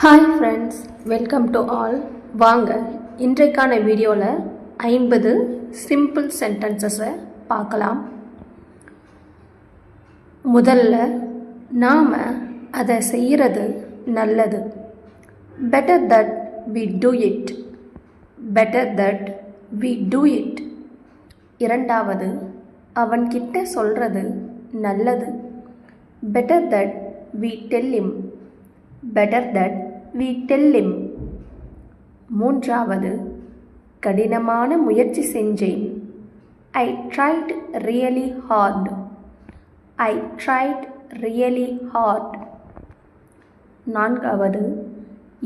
Hi friends welcome to all வாங்க இன்றைக்கான வீடியோவில் ஐம்பது சிம்பிள் சென்டென்சஸை பார்க்கலாம். முதல்ல நாம் அதை செய்கிறது நல்லது. Better that we do it better that we do it இரண்டாவது அவன்கிட்ட சொல்கிறது நல்லது. Better that we tell him better that we tell him மூன்றாவது கடினமான முயற்சி செஞ்சேன். I tried really hard I tried really hard நான்காவது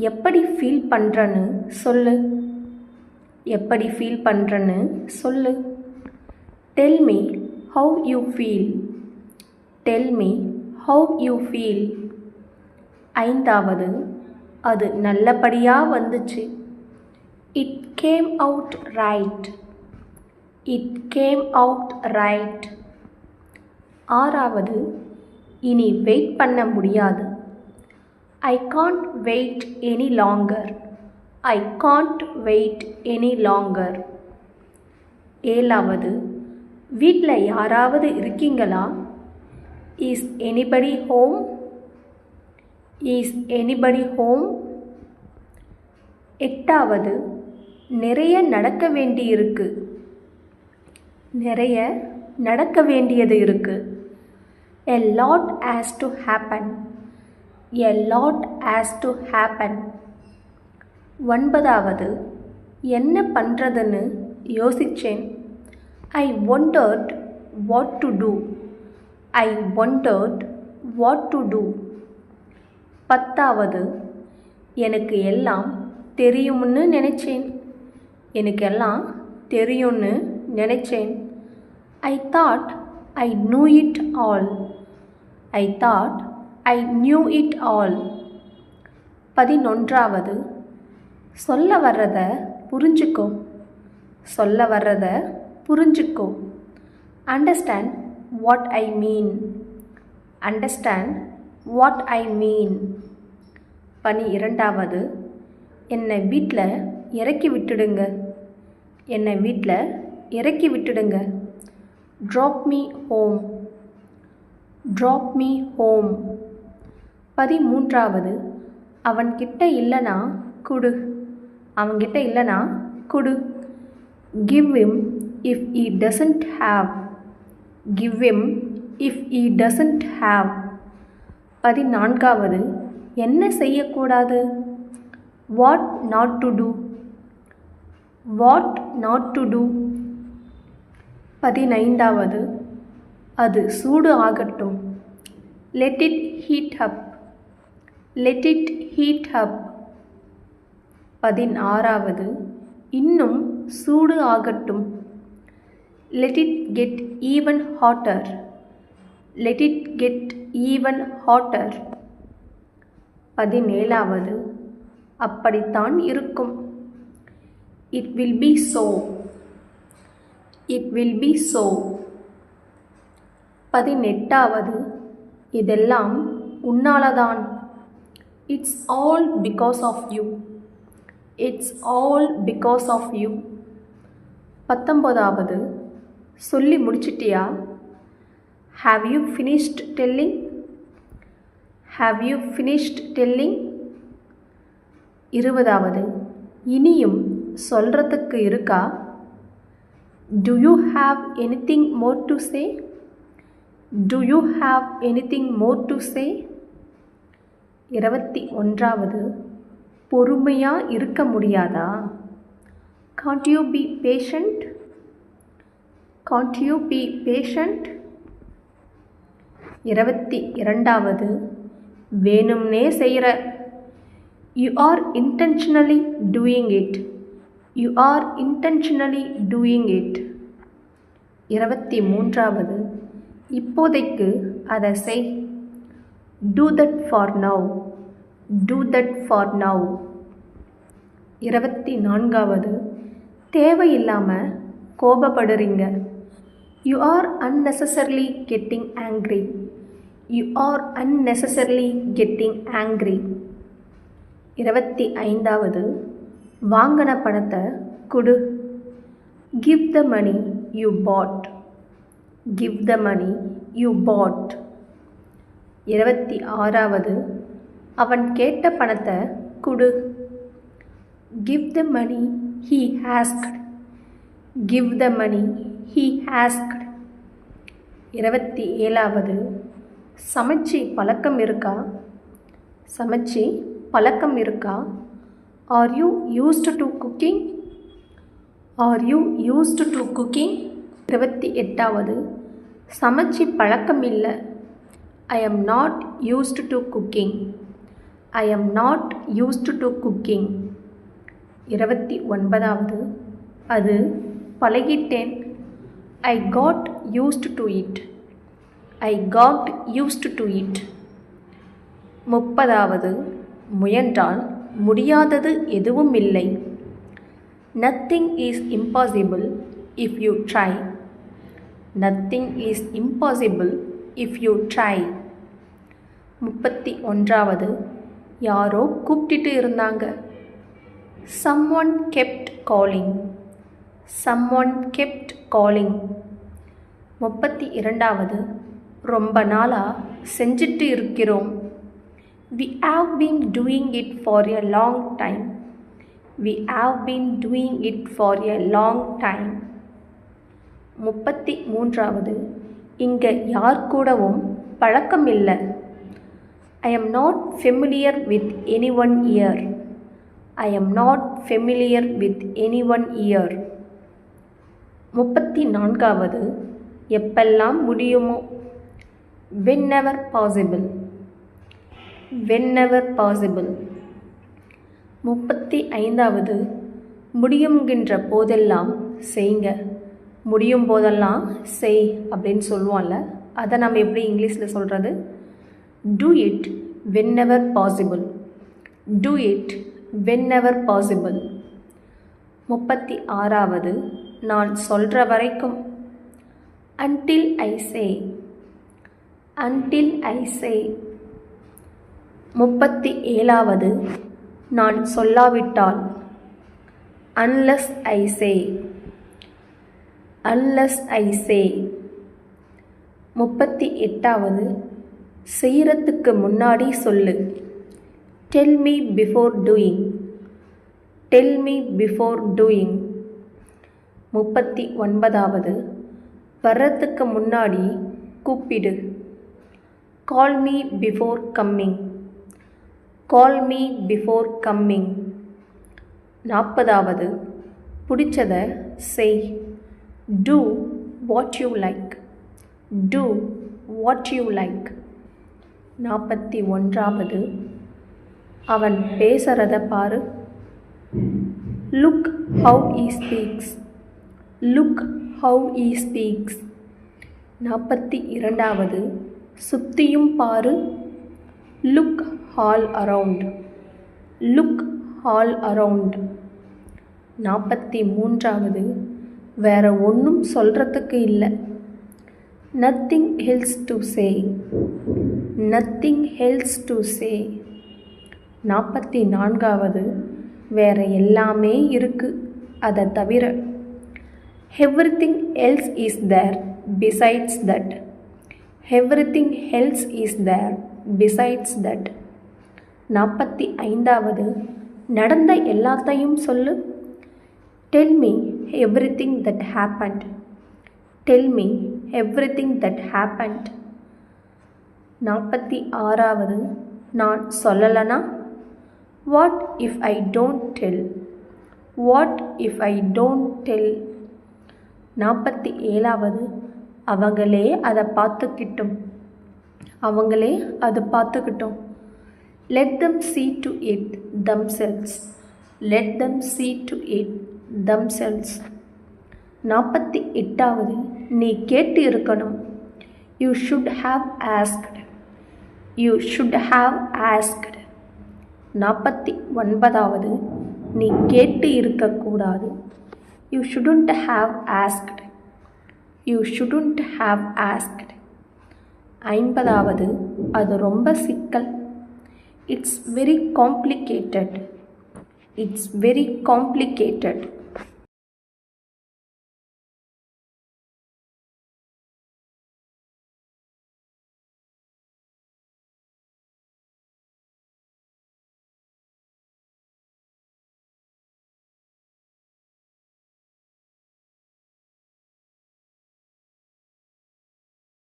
எப்படி ஃபீல் பண்ணுறன்னு சொல்லு. எப்படி ஃபீல் பண்ணுறன்னு சொல்லு. Tell me how you feel tell me how you feel ஐந்தாவது அது நல்லபடியாக வந்துச்சு. It came out right it came out right ஆறாவது இனி வெயிட் பண்ண முடியாது. I can't wait any longer I can't wait any longer ஏழாவது வீட்டில் யாராவது இருக்கீங்களா? Is anybody home is anybody home எட்டாவது நிறைய நடக்க வேண்டியிருக்கு நிறைய நடக்க வேண்டியது இருக்கு. A lot has to happen a lot has to happen ஒன்பதாவது என்ன பண்ணுறதுன்னு யோசித்தேன் I wondered what to do I wondered what to do பத்தாவது எனக்கு எல்லாம் தெரியும்னு நினச்சேன். எனக்கு எல்லாம் தெரியும்னு நினச்சேன். I thought I knew it all I thought I knew it all பதினொன்றாவது சொல்ல வர்றத புரிஞ்சுக்கோ. சொல்ல வர்றத புரிஞ்சுக்கோ. Understand what I mean understand what I mean பனி இரண்டாவது. என்னை வீட்டில் இறக்கி விட்டுடுங்க. என்னை வீட்டில் இறக்கி விட்டுடுங்க. Drop me home drop me home பதிமூன்றாவது. அவன்கிட்ட இல்லைனா குடு. அவன்கிட்ட இல்லைனா குடு. Give him if he doesn't have give him if he doesn't have பதினான்காவது என்ன செய்யக்கூடாது? What not to do what not to do பதினைந்தாவது அது சூடு ஆகட்டும். Let it heat up let it heat up பதினாறாவது இன்னும் சூடு ஆகட்டும். Let it get even hotter let it get even hotter. பதினேழாவது அப்படித்தான் இருக்கும். It will be so it will be so பதினெட்டாவது இதெல்லாம் உன்னாலதான். It's all because of you it's all because of you பத்தொம்போதாவது சொல்லி முடிச்சிட்டியா? Have you finished telling have you finished telling இருபதாவது இனியும் சொல்கிறதுக்கு இருக்கா? Do you have anything more to say do you have anything more to say இருபத்தி ஒன்றாவது பொறுமையாக இருக்க முடியாதா? Can't you be patient can't you be patient இருபத்தி இரண்டாவது வேணும்னே செய்கிற you are intentionally doing it you are intentionally doing it இருபத்தி மூன்றாவது இப்போதைக்கு அதை செய். Do that for now do that for now இருபத்தி நான்காவது தேவையில்லாமல் கோபப்படுறீங்க. You are unnecessarily getting angry you are unnecessarily getting angry இருபத்தி ஐந்தாவது வாங்கின பணத்தை கொடு. Give the money you bought give the money you bought இருபத்தி ஆறாவது அவன் கேட்ட பணத்தை கொடு. Give the money he asked give the money he asked இருபத்தி ஏழாவது. சமைச்சி பழக்கம் இருக்கா? சமைச்சி பழக்கம் இருக்கா? Are you used to cooking are you used to cooking இருபத்தி எட்டாவது. சமைச்சி பழக்கம் இல்லை. I am not used to cooking I am not used to cooking இருபத்தி ஒன்பதாவது. அது பழகிட்டேன். I got used to it I got used to it முப்பதாவது முயன்றால் முடியாதது எதுவும் இல்லை nothing is impossible if you try nothing is impossible if you try முப்பத்தி ஒன்றாவது யாரோ கூப்பிட்டுட்டு இருந்தாங்க. Someone kept calling someone one kept calling முப்பத்தி இரண்டாவது ரொம்ப நாளாக செஞ்சுட்டு இருக்கிறோம். We have been doing it for a long time we have been doing it for a long time முப்பத்தி மூன்றாவது இங்கே யார் கூடவும் பழக்கம் இல்லை I am not familiar with anyone here I am not familiar with anyone here முப்பத்தி நான்காவது எப்பெல்லாம் முடியுமோ? வென் பாசிபிள் வென் பாசிபிள் முப்பத்தி ஐந்தாவது முடியுங்கின்ற போதெல்லாம் செய்ங்க. முடியும் போதெல்லாம் செய் அப்படின்னு சொல்லுவோம்ல அதை நம்ம எப்படி இங்கிலீஷில் சொல்கிறது do it whenever possible do it whenever possible முப்பத்தி ஆறாவது நான் சொல்கிற வரைக்கும் until I say until I சே முப்பத்தி ஏழாவது நான் சொல்லாவிட்டால். அன்லஸ் ஐ சே அன்லஸ் ஐ சே முப்பத்தி எட்டாவது செய்கிறத்துக்கு முன்னாடி சொல்லு. Tell me before doing tell me before doing முப்பத்தி ஒன்பதாவது. வர்றதுக்கு முன்னாடி கூப்பிடு. Call me before coming call me before coming நாற்பதாவது. பிடிச்சத செய். Do what you like do what you like நாற்பத்தி ஒன்றாவது. அவன் பேசுகிறத பாரு. Look how he speaks look how he speaks நாற்பத்தி இரண்டாவது. சுத்தியும் பாரு. Look all around look all around நாற்பத்தி மூன்றாவது. வேற ஒன்றும் சொல்கிறதுக்கு இல்லை. Nothing else to say nothing hells to say நாற்பத்தி நான்காவது. வேறு எல்லாமே இருக்குது அதை தவிர everything else is there besides that everything else is there besides that நாற்பத்தி ஐந்தாவது நடந்த எல்லாத்தையும் சொல்லு. Tell me everything that happened tell me everything that happened நாற்பத்தி ஆறாவது நான் சொல்லலைனா? What if I don't tell what if I don't tell நாற்பத்தி ஏழாவது. அவங்களே அதை பார்த்துக்கிட்டும். அவங்களே அதை பார்த்துக்கிட்டோம். Let them see to it themselves let them see to it themselves நாற்பத்தி எட்டாவது. நீ கேட்டு இருக்கணும் you should have asked you should have asked நாற்பத்தி ஒன்பதாவது நீ கேட்டு இருக்கக்கூடாது. You shouldn't have asked you shouldn't have asked ஐம்பதாவது அது ரொம்ப சிக்கல். It's very complicated it's very complicated